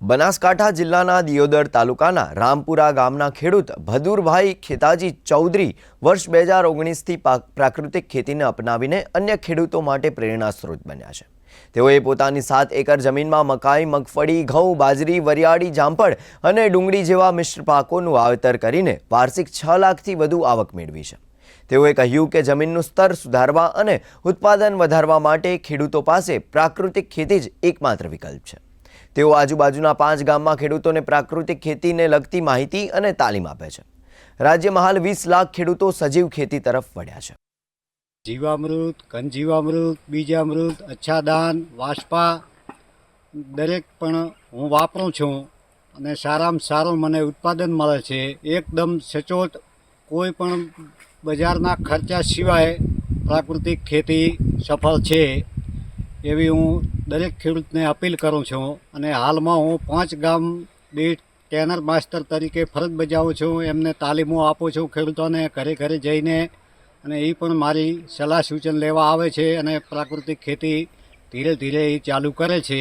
બનાસકાંઠા જિલ્લાના દિયોદર તાલુકાના રામપુરા ગામના ખેડૂત ભદુરભાઈ ખેતાજી ચૌધરી વર્ષ બે હજાર ઓગણીસથી પ્રાકૃતિક ખેતીને અપનાવીને અન્ય ખેડૂતો માટે પ્રેરણા સ્ત્રોત બન્યા છે. તેઓએ પોતાની સાત એકર જમીનમાં મકાઈ, મગફળી, ઘઉં, બાજરી, વરિયાળી, જામફળ અને ડુંગળી જેવા મિશ્ર પાકોનું વાવેતર કરીને વાર્ષિક છ લાખથી વધુ આવક મેળવી છે. તેઓએ કહ્યું કે જમીનનું સ્તર સુધારવા અને ઉત્પાદન વધારવા માટે ખેડૂતો પાસે પ્રાકૃતિક ખેતી જ એકમાત્ર વિકલ્પ છે. તેઓ આજુબાજુના પાંચ ગામમાં ખેડૂતોને પ્રાકૃતિક ખેતીને લગતી માહિતી અને તાલીમ આપે છે. રાજ્યમાં હાલ વીસ લાખ ખેડૂતો સજીવ ખેતી તરફ વળ્યા છે. જીવામૃત ઘનજીવામૃત બીજામૃત, અચ્છાદાન વાસ્પા દરેક પણ હું વાપરું છું અને સારામાં સારું મને ઉત્પાદન મળે છે. એકદમ સચોટ કોઈ પણ બજારના ખર્ચા સિવાય પ્રાકૃતિક ખેતી સફળ છે એવી હું દરેક ખેડૂતને અપીલ કરું છું અને હાલમાં હું પાંચ ગામ દીઠ ટેનર માસ્ટર તરીકે ફરજ બજાવું છું, એમને તાલીમો આપું છું ખેડૂતોને ઘરે ઘરે જઈને અને એ પણ મારી સલાહ સૂચન લેવા આવે છે અને પ્રાકૃતિક ખેતી ધીરે ધીરે એ ચાલુ કરે છે.